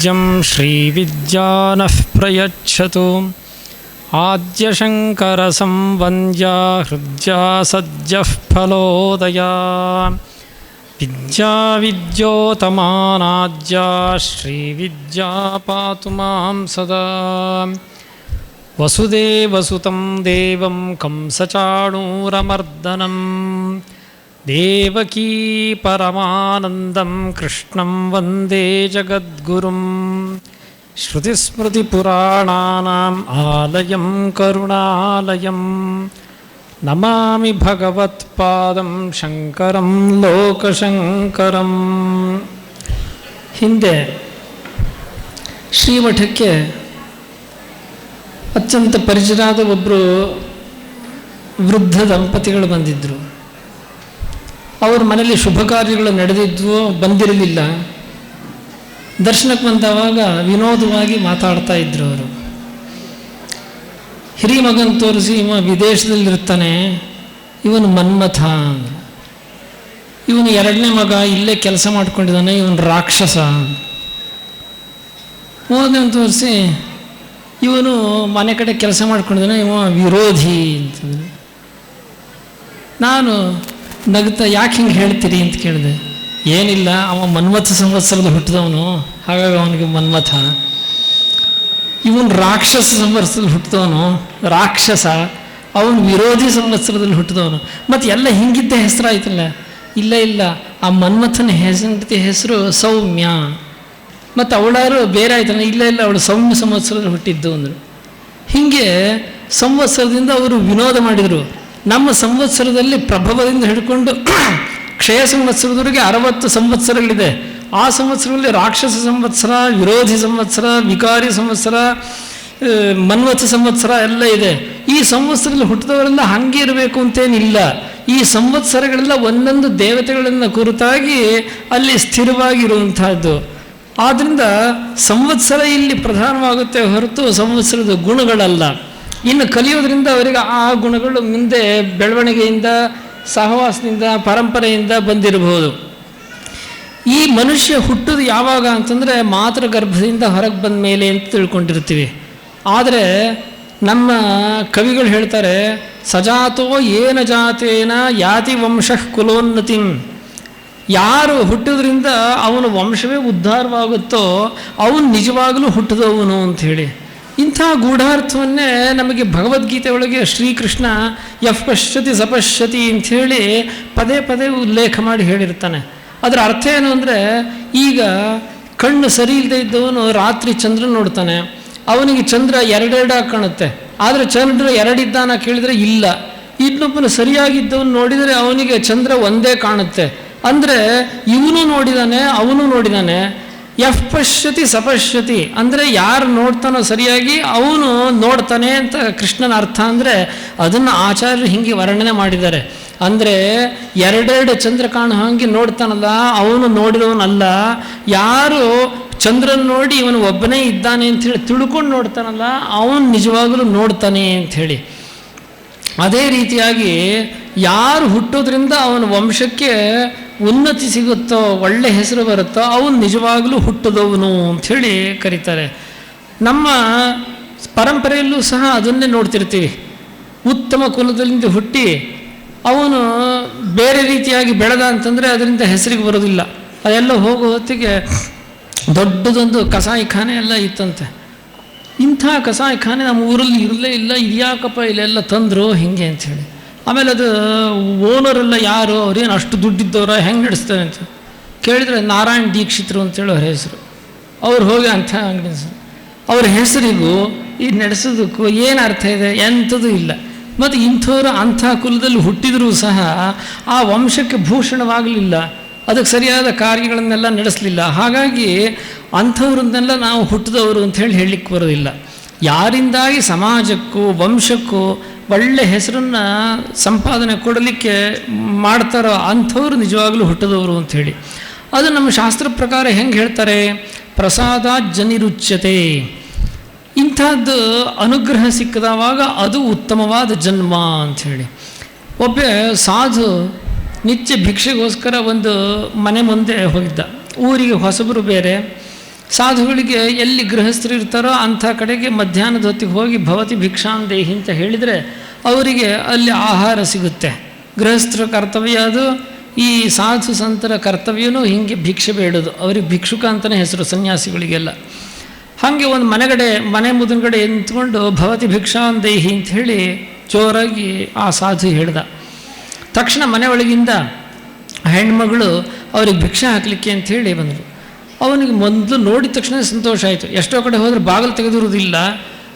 पूज्यं श्रीविद्यानः प्रयच्छतु। आद्यशङ्करसंवन्द्या हृद्या सद्यः फलोदया। विद्या विद्योतमानाद्या श्रीविद्या पातु मां सदा। वसुदेवसुतं देवं कंसचाणूरमर्दनं देवकी परमानन्दं कृष्णं वन्दे जगद्गुरुं श्रुतिस्मृतिपुराणानाम् आलयं करुणालयं नमामि भगवत्पादं शङ्करं लोकशङ्करं ಹಿಂದೆ ಶ್ರೀಮಠಕ್ಕೆ ಅತ್ಯಂತ ಪರಿಚಿತರಾದ ಒಬ್ಬರು ವೃದ್ಧ ದಂಪತಿಗಳು ಬಂದಿದ್ದರು ಅವ್ರ ಮನೇಲಿ ಶುಭ ಕಾರ್ಯಗಳು ನಡೆದಿದ್ವು ಬಂದಿರಲಿಲ್ಲ. ದರ್ಶನಕ್ಕೆ ಬಂದವಾಗ ವಿನೋದವಾಗಿ ಮಾತಾಡ್ತಾ ಇದ್ರು ಅವರು. ಹಿರಿ ಮಗನ್ ತೋರಿಸಿ ಇವ ವಿದೇಶದಲ್ಲಿರ್ತಾನೆ, ಇವನು ಮನ್ಮಥ. ಇವನು ಎರಡನೇ ಮಗ, ಇಲ್ಲೇ ಕೆಲಸ ಮಾಡ್ಕೊಂಡಿದ್ದಾನೆ, ಇವನು ರಾಕ್ಷಸ ಮೂರನೇ ತೋರಿಸಿ ಇವನು ಮನೆ ಕಡೆ ಕೆಲಸ ಮಾಡ್ಕೊಂಡಿದ್ದಾನೆ, ಇವ ವಿರೋಧಿ ಅಂತಂದ್ರೆ ನಾನು ನಗ್ತಾ ಯಾಕೆ ಹಿಂಗೆ ಹೇಳ್ತೀರಿ ಅಂತ ಕೇಳಿದೆ. ಏನಿಲ್ಲ, ಅವ ಮನ್ಮಥ ಸಂವತ್ಸರದ ಹುಟ್ಟಿದವನು. ಹಾಗಾಗಿ ಅವನಿಗೆ ಮನ್ಮಥ. ಇವನು ರಾಕ್ಷಸ ಸಂವತ್ಸರದಲ್ಲಿ ಹುಟ್ಟಿದವನು, ರಾಕ್ಷಸ, ಅವನು ವಿರೋಧಿ ಸಂವತ್ಸರದಲ್ಲಿ ಹುಟ್ಟಿದವನು. ಮತ್ತು ಎಲ್ಲ ಹಿಂಗಿದ್ದ ಹೆಸರಾಯ್ತಲ್ಲ. ಇಲ್ಲ ಇಲ್ಲ, ಆ ಮನ್ಮಥನ ಹೆಸರಿನ ಹೆಸರು ಸೌಮ್ಯ. ಮತ್ತು ಅವಳಾರು ಬೇರೆ ಆಯ್ತಲ್ಲ, ಇಲ್ಲ ಇಲ್ಲ, ಅವಳು ಸೌಮ್ಯ ಸಂವತ್ಸರದಲ್ಲಿ ಹುಟ್ಟಿದ್ದು ಅಂದರು. ಹೀಗೆ ಸಂವತ್ಸರದಿಂದ ಅವರು ವಿನೋದ ಮಾಡಿದರು. ನಮ್ಮ ಸಂವತ್ಸರದಲ್ಲಿ ಪ್ರಭವದಿಂದ ಹಿಡ್ಕೊಂಡು ಕ್ಷಯ ಸಂವತ್ಸರದವರೆಗೆ ಅರವತ್ತು ಸಂವತ್ಸರಗಳಿದೆ. ಆ ಸಂವತ್ಸರದಲ್ಲಿ ರಾಕ್ಷಸ ಸಂವತ್ಸರ, ವಿರೋಧಿ ಸಂವತ್ಸರ, ವಿಕಾರಿ ಸಂವತ್ಸರ ಮನ್ವಥ ಸಂವತ್ಸರ ಎಲ್ಲ ಇದೆ. ಈ ಸಂವತ್ಸರದಲ್ಲಿ ಹುಟ್ಟಿದವರೆಲ್ಲ ಹಂಗೆ ಇರಬೇಕು ಅಂತೇನಿಲ್ಲ. ಈ ಸಂವತ್ಸರಗಳೆಲ್ಲ ಒಂದೊಂದು ದೇವತೆಗಳನ್ನು ಕುರಿತಾಗಿ ಅಲ್ಲಿ ಸ್ಥಿರವಾಗಿರುವಂತಹದ್ದು ಆದ್ದರಿಂದ ಸಂವತ್ಸರ ಇಲ್ಲಿ ಪ್ರಧಾನವಾಗುತ್ತೆ ಹೊರತು ಸಂವತ್ಸರದ ಗುಣಗಳಲ್ಲ. ಇನ್ನು ಕಲಿಯೋದ್ರಿಂದ ಅವರಿಗೆ ಆ ಗುಣಗಳು ಮುಂದೆ ಬೆಳವಣಿಗೆಯಿಂದ, ಸಹವಾಸದಿಂದ, ಪರಂಪರೆಯಿಂದ ಬಂದಿರಬಹುದು. ಈ ಮನುಷ್ಯ ಹುಟ್ಟೋದು ಯಾವಾಗ ಅಂತಂದರೆ ಮಾತೃ ಗರ್ಭದಿಂದ ಹೊರಗೆ ಬಂದ ಮೇಲೆ ಅಂತ ತಿಳ್ಕೊಂಡಿರ್ತೀವಿ. ಆದರೆ ನಮ್ಮ ಕವಿಗಳು ಹೇಳ್ತಾರೆ, ಸಜಾತೋ ಏನ ಜಾತೇನ ಯಾತಿ ವಂಶಃ ಕುಲೋನ್ನತಿಂ. ಯಾರು ಹುಟ್ಟಿದ್ರಿಂದ ಅವನ ವಂಶವೇ ಉದ್ಧಾರವಾಗುತ್ತೋ, ಅವನು ನಿಜವಾಗಲೂ ಹುಟ್ಟಿದವನು ಅಂಥೇಳಿ ಇಂಥ ಗೂಢಾರ್ಥವನ್ನೇ ನಮಗೆ ಭಗವದ್ಗೀತೆ ಒಳಗೆ ಶ್ರೀಕೃಷ್ಣ ಯಫ್ ಪಶ್ಯತಿ ಸಪಶ್ಯತಿ ಅಂಥೇಳಿ ಪದೇ ಪದೇ ಉಲ್ಲೇಖ ಮಾಡಿ ಹೇಳಿರ್ತಾನೆ. ಅದರ ಅರ್ಥ ಏನು ಅಂದರೆ ಈಗ ಕಣ್ಣು ಸರಿ ಇಲ್ಲದೆ ಇದ್ದವನು ರಾತ್ರಿ ಚಂದ್ರ ನೋಡ್ತಾನೆ. ಅವನಿಗೆ ಚಂದ್ರ ಎರಡೆರಡಾಗಿ ಕಾಣುತ್ತೆ. ಆದರೆ ಚಂದ್ರ ಎರಡಿದ್ದಾನ ಕೇಳಿದರೆ ಇಲ್ಲ. ಇನ್ನೊಬ್ಬನು ಸರಿಯಾಗಿದ್ದವನು ನೋಡಿದರೆ ಅವನಿಗೆ ಚಂದ್ರ ಒಂದೇ ಕಾಣುತ್ತೆ. ಅಂದರೆ ಇವನು ನೋಡಿದಾನೆ, ಅವನು ನೋಡಿದಾನೆ. ಎಫ್ ಪಶ್ಯತಿ ಸಪಶ್ಯತಿ. ಅಂದರೆ ಯಾರು ನೋಡ್ತಾನೋ ಸರಿಯಾಗಿ ಅವನು ನೋಡ್ತಾನೆ ಅಂತ ಕೃಷ್ಣನ ಅರ್ಥ ಅಂದರೆ ಅದನ್ನು ಆಚಾರ್ಯರು ಹಿಂಗೆ ವರ್ಣನೆ ಮಾಡಿದ್ದಾರೆ. ಅಂದರೆ ಎರಡೆರಡು ಚಂದ್ರ ಕಾಣೋ ಹಾಗೆ ನೋಡ್ತಾನಲ್ಲ, ಅವನು ನೋಡಿದವನಲ್ಲ ಯಾರು ಚಂದ್ರನ್ ನೋಡಿ ಇವನು ಒಬ್ಬನೇ ಇದ್ದಾನೆ ಅಂಥೇಳಿ ತಿಳ್ಕೊಂಡು ನೋಡ್ತಾನಲ್ಲ, ಅವನು ನಿಜವಾಗಲೂ ನೋಡ್ತಾನೆ ಅಂಥೇಳಿ ಅದೇ ರೀತಿಯಾಗಿ ಯಾರು ಹುಟ್ಟೋದ್ರಿಂದ ಅವನ ವಂಶಕ್ಕೆ ಉನ್ನತಿ ಸಿಗುತ್ತೋ, ಒಳ್ಳೆ ಹೆಸರು ಬರುತ್ತೋ, ಅವನು ನಿಜವಾಗಲೂ ಹುಟ್ಟದವನು ಅಂಥೇಳಿ ಕರೀತಾರೆ. ನಮ್ಮ ಪರಂಪರೆಯಲ್ಲೂ ಸಹ ಅದನ್ನೇ ನೋಡ್ತಿರ್ತೀವಿ. ಉತ್ತಮ ಕುಲದಿಂದ ಹುಟ್ಟಿ ಅವನು ಬೇರೆ ರೀತಿಯಾಗಿ ಬೆಳೆದ ಅಂತಂದರೆ ಅದರಿಂದ ಹೆಸರಿಗೆ ಬರೋದಿಲ್ಲ ಅದೆಲ್ಲ ಹೋಗೋ ಹೊತ್ತಿಗೆ ದೊಡ್ಡದೊಂದು ಕಸಾಯಿಖಾನೆ ಎಲ್ಲ ಇತ್ತಂತೆ. ಇಂಥ ಕಸಾಯಿಖಾನೆ ನಮ್ಮ ಊರಲ್ಲಿ ಇರಲೇ ಇಲ್ಲ, ಇದ್ಯಾಕಪ್ಪ ಇಲ್ಲೆಲ್ಲ ತಂದರು, ಹಿಂಗೆ ಅಂಥೇಳಿ ಆಮೇಲೆ ಅದು ಓನರೆಲ್ಲ ಯಾರು, ಅವ್ರೇನು ಅಷ್ಟು ದುಡ್ಡಿದ್ದವ್ರ ಹೆಂಗೆ ನಡೆಸ್ತಾರೆ ಅಂತ ಕೇಳಿದರೆ ನಾರಾಯಣ್ ದೀಕ್ಷಿತ್ರು ಅಂತೇಳಿ ಅವ್ರ ಹೆಸರು. ಅವ್ರು ಹೋಗಿ ಅಂಥ ಅಂಗಡಿ ಅವ್ರ ಹೆಸರಿಗೂ ಈ ನಡೆಸೋದಕ್ಕೂ ಏನು ಅರ್ಥ ಇದೆ? ಎಂಥದ್ದು ಇಲ್ಲ. ಮತ್ತು ಇಂಥವ್ರು ಅಂಥ ಕುಲದಲ್ಲಿ ಹುಟ್ಟಿದರೂ ಸಹ ಆ ವಂಶಕ್ಕೆ ಭೂಷಣವಾಗಲಿಲ್ಲ. ಅದಕ್ಕೆ ಸರಿಯಾದ ಕಾರ್ಯಗಳನ್ನೆಲ್ಲ ನಡೆಸಲಿಲ್ಲ. ಹಾಗಾಗಿ ಅಂಥವ್ರನ್ನೆಲ್ಲ ನಾವು ಹುಟ್ಟಿದವರು ಅಂತ ಹೇಳಿ ಹೇಳಲಿಕ್ಕೆ ಬರೋದಿಲ್ಲ. ಯಾರಿಂದಾಗಿ ಸಮಾಜಕ್ಕೂ, ವಂಶಕ್ಕೂ ಒಳ್ಳೆ ಹೆಸರನ್ನು ಸಂಪಾದನೆ ಕೊಡಲಿಕ್ಕೆ ಮಾಡ್ತಾರೋ ಅಂಥವ್ರು ನಿಜವಾಗಲೂ ಹುಟ್ಟಿದವರು ಅಂಥೇಳಿ ಅದು ನಮ್ಮ ಶಾಸ್ತ್ರ ಪ್ರಕಾರ ಹೆಂಗೆ ಹೇಳ್ತಾರೆ? ಪ್ರಸಾದ ಜನಿರುಚ್ಯತೆ. ಇಂಥದ್ದು ಅನುಗ್ರಹ ಸಿಕ್ಕದವಾಗ ಅದು ಉತ್ತಮವಾದ ಜನ್ಮ ಅಂಥೇಳಿ ಒಬ್ಬ ಸಾಧು ನಿತ್ಯ ಭಿಕ್ಷೆಗೋಸ್ಕರ ಒಂದು ಮನೆ ಮುಂದೆ ಹೋಗಿದ್ದ. ಊರಿಗೆ ಹೊಸಬರು ಬೇರೆ. ಸಾಧುಗಳಿಗೆ ಎಲ್ಲಿ ಗೃಹಸ್ಥರು ಇರ್ತಾರೋ ಅಂಥ ಕಡೆಗೆ ಮಧ್ಯಾಹ್ನದ ಹೊತ್ತಿಗೆ ಹೋಗಿ ಭವತಿ ಭಿಕ್ಷಾಂ ದೇಹಿ ಅಂತ ಹೇಳಿದರೆ ಅವರಿಗೆ ಅಲ್ಲಿ ಆಹಾರ ಸಿಗುತ್ತೆ. ಗೃಹಸ್ಥರ ಕರ್ತವ್ಯ ಅದು, ಈ ಸಾಧು ಸಂತರ ಕರ್ತವ್ಯನೂ ಹಿಂಗೆ ಭಿಕ್ಷೆ ಬೇಡೋದು. ಅವ್ರಿಗೆ ಭಿಕ್ಷುಕ ಅಂತಲೇ ಹೆಸರು ಸನ್ಯಾಸಿಗಳಿಗೆಲ್ಲ. ಹಾಗೆ ಒಂದು ಮನೆಗಡೆ, ಮನೆ ಮುದುನ್ಗಡೆ ನಿಂತ್ಕೊಂಡು ಭವತಿ ಭಿಕ್ಷಾಂ ದೇಹಿ ಅಂತ ಹೇಳಿ ಜೋರಾಗಿ ಆ ಸಾಧು ಹೇಳ್ದ. ತಕ್ಷಣ ಮನೆ ಒಳಗಿಂದ ಹೆಣ್ಮಗಳು ಅವ್ರಿಗೆ ಭಿಕ್ಷೆ ಹಾಕಲಿಕ್ಕೆ ಅಂತ ಹೇಳಿ ಬಂದರು. ಅವನಿಗೆ ಮೊದಲು ನೋಡಿದ ತಕ್ಷಣ ಸಂತೋಷ ಆಯಿತು. ಎಷ್ಟೋ ಕಡೆ ಹೋದರೆ ಬಾಗಿಲು ತೆಗೆದಿರೋದಿಲ್ಲ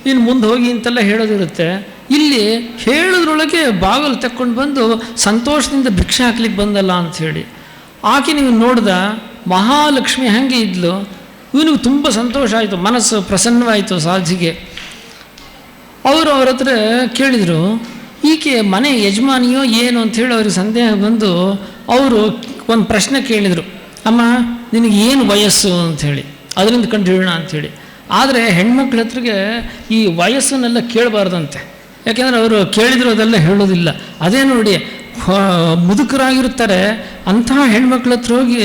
ಇನ್ನು ಮುಂದೆ ಹೋಗಿ ಇಂತೆಲ್ಲ ಹೇಳೋದಿರುತ್ತೆ. ಇಲ್ಲಿ ಹೇಳೋದ್ರೊಳಗೆ ಬಾಗಿಲು ತಕ್ಕೊಂಡು ಬಂದು ಸಂತೋಷದಿಂದ ಭಿಕ್ಷೆ ಹಾಕ್ಲಿಕ್ಕೆ ಬಂದಲ್ಲ ಅಂಥೇಳಿ ಆಕೆ ನೀವು ನೋಡ್ದ ಮಹಾಲಕ್ಷ್ಮಿ ಹಾಗೆ ಇದ್ಲು. ಇವನಿಗೆ ತುಂಬ ಸಂತೋಷ ಆಯಿತು. ಮನಸ್ಸು ಪ್ರಸನ್ನವಾಯಿತು ಸಾಧಿಗೆ ಅವರು ಅವ್ರ ಹತ್ರ ಕೇಳಿದರು, ಈಕೆ ಮನೆ ಯಜಮಾನಿಯೋ ಏನು ಅಂಥೇಳಿ ಅವ್ರಿಗೆ ಸಂದೇಹ ಬಂದು ಅವರು ಒಂದು ಪ್ರಶ್ನೆ ಕೇಳಿದರು. ಅಮ್ಮ, ನಿನಗೆ ಏನು ವಯಸ್ಸು ಅಂಥೇಳಿ ಅದರಿಂದ ಕಂಡು ಹೇಳೋಣ ಅಂಥೇಳಿ ಆದರೆ ಹೆಣ್ಮಕ್ಳ ಹತ್ರಗೆ ಈ ವಯಸ್ಸನ್ನೆಲ್ಲ ಕೇಳಬಾರ್ದಂತೆ. ಯಾಕೆಂದರೆ ಅವರು ಕೇಳಿದ್ರು ಅದೆಲ್ಲ ಹೇಳೋದಿಲ್ಲ. ಅದೇ ನೋಡಿ ಮುದುಕರಾಗಿರ್ತಾರೆ ಅಂತಹ ಹೆಣ್ಮಕ್ಳ ಹತ್ರ ಹೋಗಿ,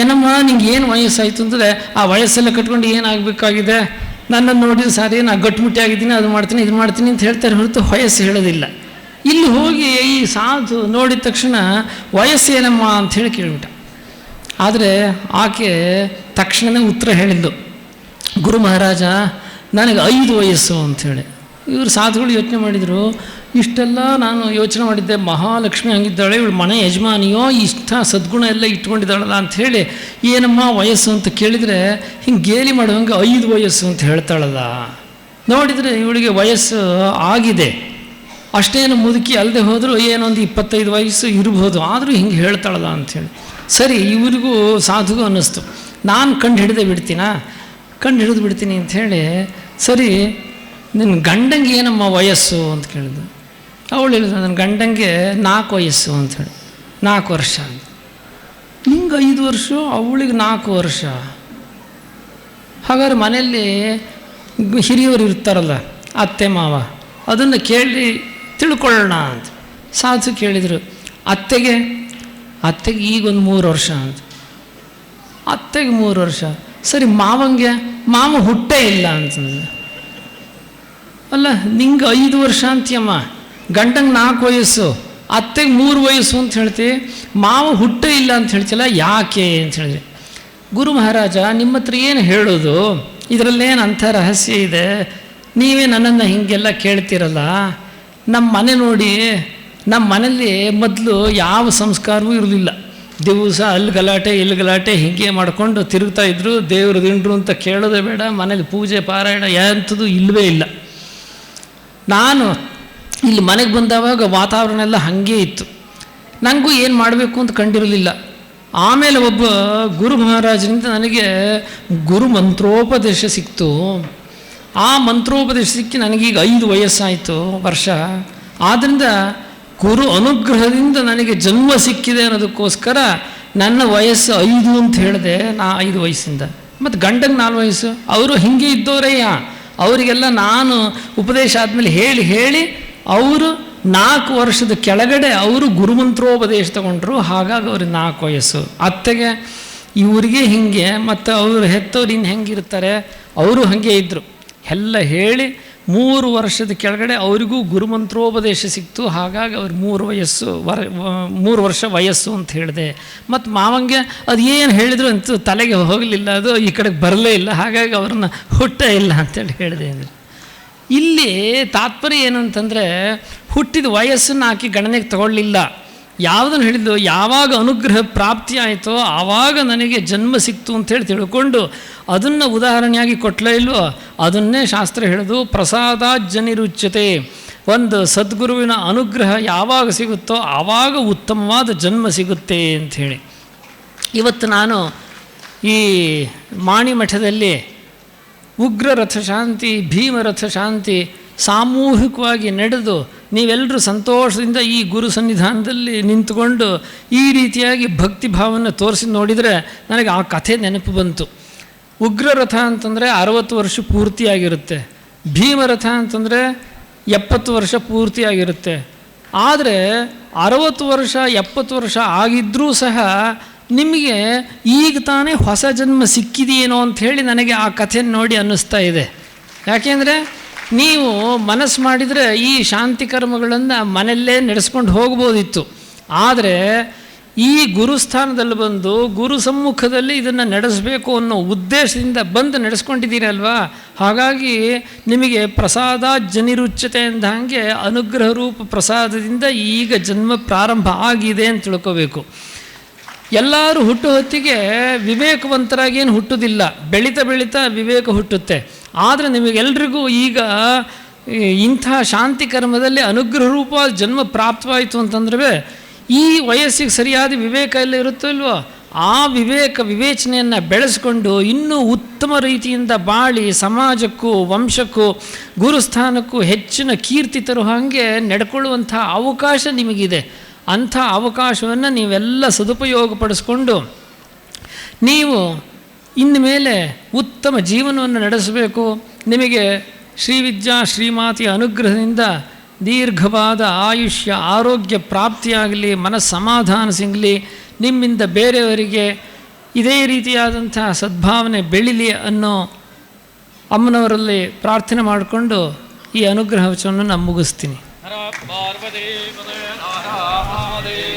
ಏನಮ್ಮ, ನಿಂಗೆ ಏನು ವಯಸ್ಸಾಯಿತು ಅಂದರೆ ಆ ವಯಸ್ಸೆಲ್ಲ ಕಟ್ಕೊಂಡು ಏನಾಗಬೇಕಾಗಿದೆ? ನನ್ನನ್ನು ನೋಡಿದ ಸಾರಿ ನಾನು ಗಟ್ಟಿಮುಟ್ಟಿ ಆಗಿದ್ದೀನಿ, ಅದು ಮಾಡ್ತೀನಿ, ಇದು ಮಾಡ್ತೀನಿ ಅಂತ ಹೇಳ್ತಾರೆ ಹೊರತು ವಯಸ್ಸು ಹೇಳೋದಿಲ್ಲ. ಇಲ್ಲಿ ಹೋಗಿ ಈ ಸಾಧು ನೋಡಿದ ತಕ್ಷಣ ವಯಸ್ಸೇನಮ್ಮ ಅಂತ ಹೇಳಿ ಕೇಳ್ಬಿಟ್ಟ. ಆದರೆ ಆಕೆ ತಕ್ಷಣವೇ ಉತ್ತರ ಹೇಳಿದ್ದು, ಗುರು ಮಹಾರಾಜ, ನನಗೆ ಐದು ವಯಸ್ಸು ಅಂಥೇಳಿ. ಇವರು ಸಾಧುಗಳು ಯೋಚನೆ ಮಾಡಿದರು, ಇಷ್ಟೆಲ್ಲ ನಾನು ಯೋಚನೆ ಮಾಡಿದ್ದೆ, ಮಹಾಲಕ್ಷ್ಮಿ ಹಂಗಿದ್ದಾಳೆ, ಇವಳು ಮನೆ ಯಜಮಾನಿಯೋ, ಇಷ್ಟ ಸದ್ಗುಣ ಎಲ್ಲ ಇಟ್ಕೊಂಡಿದ್ದಾಳಲ್ಲ ಅಂಥೇಳಿ, ಏನಮ್ಮ ವಯಸ್ಸು ಅಂತ ಕೇಳಿದರೆ, ಹಿಂಗೆ ಗೇಲಿ ಮಾಡುವಂಗೆ ಐದು ವಯಸ್ಸು ಅಂತ ಹೇಳ್ತಾಳಲ್ಲ. ನೋಡಿದರೆ ಇವಳಿಗೆ ವಯಸ್ಸು ಆಗಿದೆ. ಅಷ್ಟೇನು ಮುದುಕಿ ಅಲ್ಲದೆ ಹೋದರೂ ಏನೊಂದು ಇಪ್ಪತ್ತೈದು ವಯಸ್ಸು ಇರ್ಬೋದು, ಆದರೂ ಹಿಂಗೆ ಹೇಳ್ತಾಳಲ್ಲ ಅಂಥೇಳಿ. ಸರಿ, ಇವರಿಗೂ ಸಾಧುಗೂ ಅನ್ನಿಸ್ತು. ನಾನು ಕಂಡು ಹಿಡಿದೇ ಬಿಡ್ತೀನಾ? ಕಂಡು ಹಿಡಿದು ಬಿಡ್ತೀನಿ ಅಂಥೇಳಿ ಸರಿ ನಿನ್ನ ಗಂಡಂಗೆ ಏನಮ್ಮ ವಯಸ್ಸು ಅಂತ ಕೇಳಿದ್ರು ಅವಳು ಹೇಳಿದ್ರು ನನ್ನ ಗಂಡಂಗೆ ನಾಲ್ಕು ವಯಸ್ಸು ಅಂಥೇಳಿ ನಾಲ್ಕು ವರ್ಷ ಅಂತ. ನಿಂಗೆ ಐದು ವರ್ಷ, ಅವಳಿಗೆ ನಾಲ್ಕು ವರ್ಷ. ಹಾಗಾದ್ರೆ ಮನೆಯಲ್ಲಿ ಹಿರಿಯವರು ಇರ್ತಾರಲ್ಲ, ಅತ್ತೆ, ಮಾವ, ಅದನ್ನು ಕೇಳಿ ತಿಳ್ಕೊಳ್ಳೋಣ ಅಂತ. ಸಾಧು ಕೇಳಿದರು, ಅತ್ತೆಗೆ ಅತ್ತೆಗೆ ಈಗ ಒಂದು ಮೂರು ವರ್ಷ ಅಂತ ಅತ್ತೆಗೆ ಮೂರು ವರ್ಷ. ಸರಿ, ಮಾವಂಗೆ, ಮಾವ ಹುಟ್ಟೇ ಇಲ್ಲ ಅಂತಂದ್ರೆ ಅಲ್ಲ, ನಿಂಗೆ ಐದು ವರ್ಷ ಅಂತೀಯಮ್ಮ. ಗಂಡಂಗೆ ನಾಲ್ಕು ವಯಸ್ಸು. ಅತ್ತೆಗೆ ಮೂರು ವಯಸ್ಸು ಅಂತ ಹೇಳ್ತಿ. ಮಾವ ಹುಟ್ಟೇ ಇಲ್ಲ ಅಂತ ಹೇಳ್ತಿಲ್ಲ ಯಾಕೆ ಅಂತ ಹೇಳಿದ್ರೆ ಗುರು ಮಹಾರಾಜ, ನಿಮ್ಮ ಹತ್ರ ಏನು ಹೇಳೋದು? ಇದರಲ್ಲೇನು ಅಂಥ ರಹಸ್ಯ ಇದೆ? ನೀವೇ ನನ್ನನ್ನು ಹೀಗೆಲ್ಲ ಕೇಳ್ತಿರಲ್ಲ? ನಮ್ಮ ಮನೆ ನೋಡಿ ನಮ್ಮ ಮನೇಲಿ ಮೊದಲು ಯಾವ ಸಂಸ್ಕಾರವೂ ಇರಲಿಲ್ಲ ದಿವಸ ಅಲ್ಲಿ ಗಲಾಟೆ ಇಲ್ಲಿ ಗಲಾಟೆ ಹೀಗೆ ಮಾಡ್ಕೊಂಡು ತಿರುಗ್ತಾ ಇದ್ರು. ದೇವರು ದಿಂಡ್ರು ಅಂತ ಕೇಳೋದೇ ಬೇಡ, ಮನೇಲಿ ಪೂಜೆ, ಪಾರಾಯಣ ಎಂಥದ್ದು ಇಲ್ಲವೇ ಇಲ್ಲ. ನಾನು ಇಲ್ಲಿ ಮನೆಗೆ ಬಂದಾವಾಗ ವಾತಾವರಣ ಎಲ್ಲ ಹಾಗೇ ಇತ್ತು. ನನಗೂ ಏನು ಮಾಡಬೇಕು ಅಂತ ಕಂಡಿರಲಿಲ್ಲ. ಆಮೇಲೆ ಒಬ್ಬ ಗುರು ಮಹಾರಾಜನಿಂದ ನನಗೆ ಗುರು ಮಂತ್ರೋಪದೇಶ ಸಿಕ್ತು. ಆ ಮಂತ್ರೋಪದೇಶ ಸಿಕ್ಕಿ ನನಗೀಗ ಐದು ವಯಸ್ಸಾಯಿತು ವರ್ಷ. ಆದ್ದರಿಂದ ಗುರು ಅನುಗ್ರಹದಿಂದ ನನಗೆ ಜನ್ಮ ಸಿಕ್ಕಿದೆ ಅನ್ನೋದಕ್ಕೋಸ್ಕರ ನನ್ನ ವಯಸ್ಸು ಐದು ಅಂತ ಹೇಳಿದೆ, ನಾ ಐದು ವಯಸ್ಸಿಂದ. ಮತ್ತು ಗಂಡಂಗೆ ನಾಲ್ಕು ವಯಸ್ಸು. ಅವರು ಹಿಂಗೆ ಇದ್ದವರಯ್ಯ ಅವರಿಗೆಲ್ಲ ನಾನು ಉಪದೇಶ ಆದಮೇಲೆ ಹೇಳಿ ಹೇಳಿ ಅವರು ನಾಲ್ಕು ವರ್ಷದ ಕೆಳಗಡೆ ಅವರು ಗುರುಮಂತ್ರೋಪದೇಶ ತಗೊಂಡ್ರು. ಹಾಗಾಗಿ ಅವ್ರಿಗೆ ನಾಲ್ಕು ವಯಸ್ಸು. ಅತ್ತೆಗೆ ಇವರಿಗೆ ಹಿಂಗೆ, ಮತ್ತು ಅವರು ಹೆತ್ತವ್ರು ಇನ್ನು ಹೆಂಗಿರ್ತಾರೆ, ಅವರು ಹಾಗೆ ಇದ್ದರು ಎಲ್ಲ ಹೇಳಿ ಮೂರು ವರ್ಷದ ಕೆಳಗಡೆ ಅವರಿಗೂ ಗುರುಮಂತ್ರೋಪದೇಶ ಸಿಕ್ತು. ಹಾಗಾಗಿ ಅವ್ರು ಮೂರು ವಯಸ್ಸು, ವರ ಮೂರು ವರ್ಷ ವಯಸ್ಸು ಅಂತ ಹೇಳಿದೆ. ಮತ್ತು ಮಾವಂಗೆ ಅದು ಏನು ಹೇಳಿದ್ರು ಅಂತೂ ತಲೆಗೆ ಹೋಗಲಿಲ್ಲ, ಅದು ಈ ಕಡೆಗೆ ಬರಲೇ ಇಲ್ಲ, ಹಾಗಾಗಿ ಅವ್ರನ್ನ ಹುಟ್ಟ ಇಲ್ಲ ಅಂತೇಳಿ ಹೇಳಿದೆ ಅಂದರೆ. ಇಲ್ಲಿ ತಾತ್ಪರ್ಯ ಏನು ಅಂತಂದರೆ ಹುಟ್ಟಿದ ವಯಸ್ಸನ್ನು ಹಾಕಿ ಗಣನೆಗೆ ತಗೊಳ್ಳಿಲ್ಲ. ಯಾವುದನ್ನು ಹೇಳಿದ್ದು? ಯಾವಾಗ ಅನುಗ್ರಹ ಪ್ರಾಪ್ತಿ ಆಯಿತೋ ಆವಾಗ ನನಗೆ ಜನ್ಮ ಸಿಕ್ತು ಅಂತೇಳಿ ತಿಳ್ಕೊಂಡು ಅದನ್ನು ಉದಾಹರಣೆಯಾಗಿ ಕೊಟ್ಟಲೇ ಇಲ್ವೋ? ಅದನ್ನೇ ಶಾಸ್ತ್ರ ಹೇಳೋದು, ಪ್ರಸಾದ ಜನಿರುಚ್ಯತೆ. ಒಂದು ಸದ್ಗುರುವಿನ ಅನುಗ್ರಹ ಯಾವಾಗ ಸಿಗುತ್ತೋ ಆವಾಗ ಉತ್ತಮವಾದ ಜನ್ಮ ಸಿಗುತ್ತೆ ಅಂಥೇಳಿ ಇವತ್ತು ನಾನು ಈ ಮಾಣಿ ಮಠದಲ್ಲಿ ಉಗ್ರ ರಥ ಶಾಂತಿ ಭೀಮ ರಥ ಶಾಂತಿ ಸಾಮೂಹಿಕವಾಗಿ ನಡೆದು ನೀವೆಲ್ಲರೂ ಸಂತೋಷದಿಂದ ಈ ಗುರು ಸನ್ನಿಧಾನದಲ್ಲಿ ನಿಂತುಕೊಂಡು ಈ ರೀತಿಯಾಗಿ ಭಕ್ತಿ ಭಾವವನ್ನು ತೋರಿಸಿ ನೋಡಿದರೆ ನನಗೆ ಆ ಕಥೆ ನೆನಪು ಬಂತು. ಉಗ್ರ ರಥ ಅಂತಂದರೆ ಅರವತ್ತು ವರ್ಷ ಪೂರ್ತಿಯಾಗಿರುತ್ತೆ. ಭೀಮರಥ ಅಂತಂದರೆ ಎಪ್ಪತ್ತು ವರ್ಷ ಪೂರ್ತಿಯಾಗಿರುತ್ತೆ. ಆದರೆ ಅರವತ್ತು ವರ್ಷ, ಎಪ್ಪತ್ತು ವರ್ಷ ಆಗಿದ್ದರೂ ಸಹ ನಿಮಗೆ ಈಗ ತಾನೇ ಹೊಸ ಜನ್ಮ ಸಿಕ್ಕಿದೆಯೇನೋ ಅಂಥೇಳಿ ನನಗೆ ಆ ಕಥೆ ನೋಡಿ ಅನ್ನಿಸ್ತಾ ಇದೆ. ಯಾಕೆಂದರೆ ನೀವು ಮನಸ್ಸು ಮಾಡಿದರೆ ಈ ಶಾಂತಿ ಕರ್ಮಗಳನ್ನು ಮನೆಯಲ್ಲೇ ನಡೆಸ್ಕೊಂಡು ಹೋಗ್ಬೋದಿತ್ತು. ಆದರೆ ಈ ಗುರುಸ್ಥಾನದಲ್ಲಿ ಬಂದು ಗುರು ಸಮ್ಮುಖದಲ್ಲಿ ಇದನ್ನು ನಡೆಸಬೇಕು ಅನ್ನೋ ಉದ್ದೇಶದಿಂದ ಬಂದು ನಡೆಸ್ಕೊಂಡಿದ್ದೀರಲ್ವಾ ಹಾಗಾಗಿ ನಿಮಗೆ ಪ್ರಸಾದ ಜನಿರುಚ್ಯತೆ ಅಂದ ಹಾಗೆ ಅನುಗ್ರಹ ರೂಪ ಪ್ರಸಾದದಿಂದ ಈಗ ಜನ್ಮ ಪ್ರಾರಂಭ ಆಗಿದೆ ಅಂತ ತಿಳ್ಕೋಬೇಕು. ಎಲ್ಲರೂ ಹುಟ್ಟು ಹೊತ್ತಿಗೆ ವಿವೇಕವಂತರಾಗೇನು ಹುಟ್ಟುವುದಿಲ್ಲ ಬೆಳೀತಾ ಬೆಳೀತಾ ವಿವೇಕ ಹುಟ್ಟುತ್ತೆ. ಆದರೆ ನಿಮಗೆಲ್ರಿಗೂ ಈಗ ಇಂಥ ಶಾಂತಿ ಕರ್ಮದಲ್ಲಿ ಅನುಗ್ರಹ ರೂಪ ಜನ್ಮ ಪ್ರಾಪ್ತವಾಯಿತು ಅಂತಂದ್ರೆ ಈ ವಯಸ್ಸಿಗೆ ಸರಿಯಾದ ವಿವೇಕ ಎಲ್ಲ ಇರುತ್ತೋ ಇಲ್ವೋ? ಆ ವಿವೇಕ ವಿವೇಚನೆಯನ್ನು ಬೆಳೆಸ್ಕೊಂಡು ಇನ್ನೂ ಉತ್ತಮ ರೀತಿಯಿಂದ ಬಾಳಿ ಸಮಾಜಕ್ಕೂ, ವಂಶಕ್ಕೂ, ಗುರುಸ್ಥಾನಕ್ಕೂ ಹೆಚ್ಚಿನ ಕೀರ್ತಿ ತರುವ ಹಾಗೆ ನಡ್ಕೊಳ್ಳುವಂಥ ಅವಕಾಶ ನಿಮಗಿದೆ. ಅಂಥ ಅವಕಾಶವನ್ನು ನೀವೆಲ್ಲ ಸದುಪಯೋಗಪಡಿಸ್ಕೊಂಡು ನೀವು ಇನ್ನು ಉತ್ತಮ ಜೀವನವನ್ನು ನಡೆಸಬೇಕು. ನಿಮಗೆ ಶ್ರೀವಿದ್ಯಾ ಶ್ರೀಮಾತಿಯ ಅನುಗ್ರಹದಿಂದ ದೀರ್ಘವಾದ ಆಯುಷ್ಯ, ಆರೋಗ್ಯ ಪ್ರಾಪ್ತಿಯಾಗಲಿ, ಮನಸ್ಸಮಾಧಾನ ಸಿಗಲಿ, ನಿಮ್ಮಿಂದ ಬೇರೆಯವರಿಗೆ ಇದೇ ರೀತಿಯಾದಂಥ ಸದ್ಭಾವನೆ ಬೆಳಿಲಿ ಅನ್ನೋ ಅಮ್ಮನವರಲ್ಲಿ ಪ್ರಾರ್ಥನೆ ಮಾಡಿಕೊಂಡು ಈ ಅನುಗ್ರಹ ವಚನವನ್ನು ನಾನು ಮುಗಿಸ್ತೀನಿ ಹರ ಪಾರ್ವತಿ ಪದೇ ಹರ ಮಹಾದೇವ